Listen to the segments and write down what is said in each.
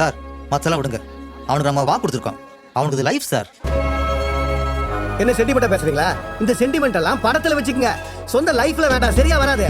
Sir மத்தெல்லாம் விடுங்க. அவனுக்கு நம்ம வா கொடுத்துருக்கோம். அவனுக்கு இது லைஃப் சார். என்ன சென்டிமெண்டா பேசுறீங்களா? இந்த சென்டிமெண்ட் எல்லாம் படத்துல வச்சுக்கோங்க. சொந்த லைஃப்ல வேண்டாம் சரியா வராது.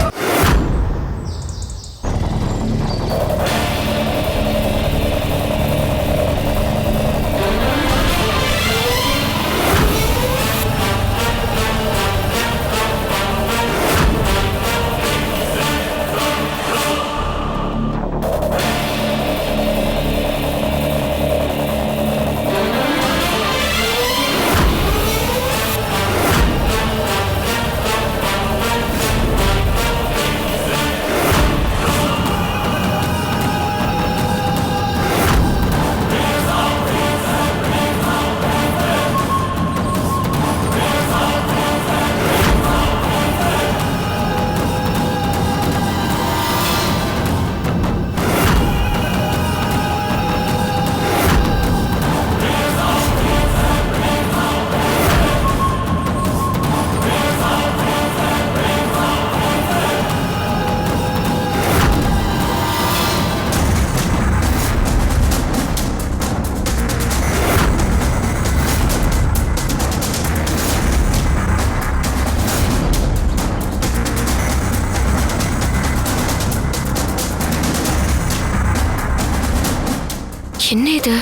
என்ன இது?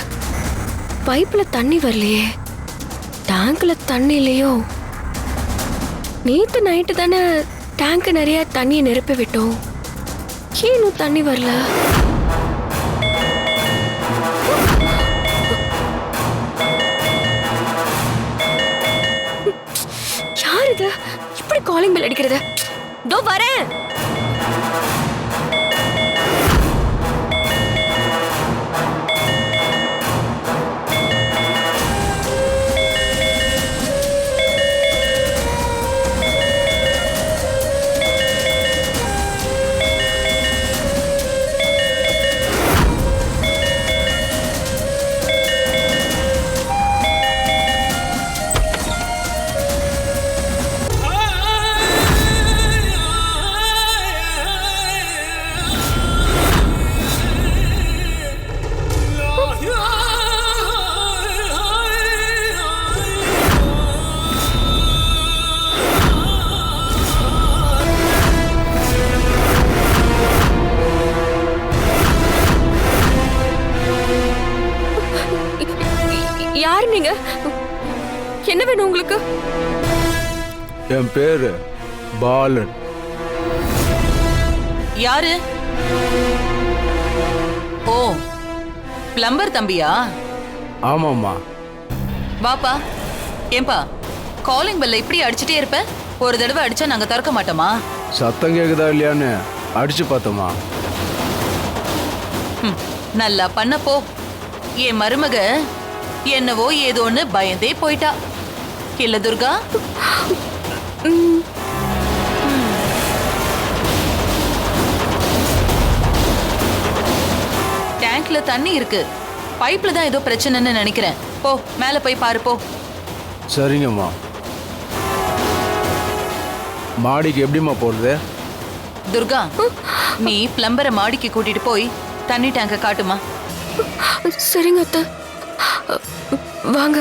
பைப்ல தண்ணி வரலையே. டேங்க்ல தண்ணி இல்லையோ? நேத்து நைட்டு தானே டேங்க் நிறைய தண்ணியை நிரப்பி விட்டோம். ஏன் இன்னும் தண்ணி வரல? யார் இது? இப்படி காலிங் பெல் அடிக்கிறது? தோ வரேன். என்ன வேணும் உங்களுக்கு? என் பேரு பாலன். யாரு? ஓ பிளம்பர் தம்பியா? ஆமாம்மா. வாப்பா ஏன்பா காலிங் பெல்ல இப்படி அடிச்சிட்டே இருப்ப? ஒரு தடவை அடிச்சா நாங்க திறக்க மாட்டோமா? சத்தம் கேக்குதா இல்லையான்னு அடிச்சு பார்த்தோமா நல்லா பண்ண போ. என் மருமக என்னவோ ஏதோன்னு பயந்தே போயிட்டா. இல்ல துர்கா? டேங்க்ல தண்ணி இருக்கு. பைப்ல தான் ஏதோ பிரச்சனைன்னு நினைக்கிறேன். போ மேல போய் பாரு போ. சரிங்கம்மா. மாடிக்கு எப்படிம்மா போறது? துர்கா நீ பிளம்பரை மாடிக்கு கூட்டிட்டு போய் தண்ணி டேங்க காட்டுமா. சரிங்க அத்தை. வாங்க.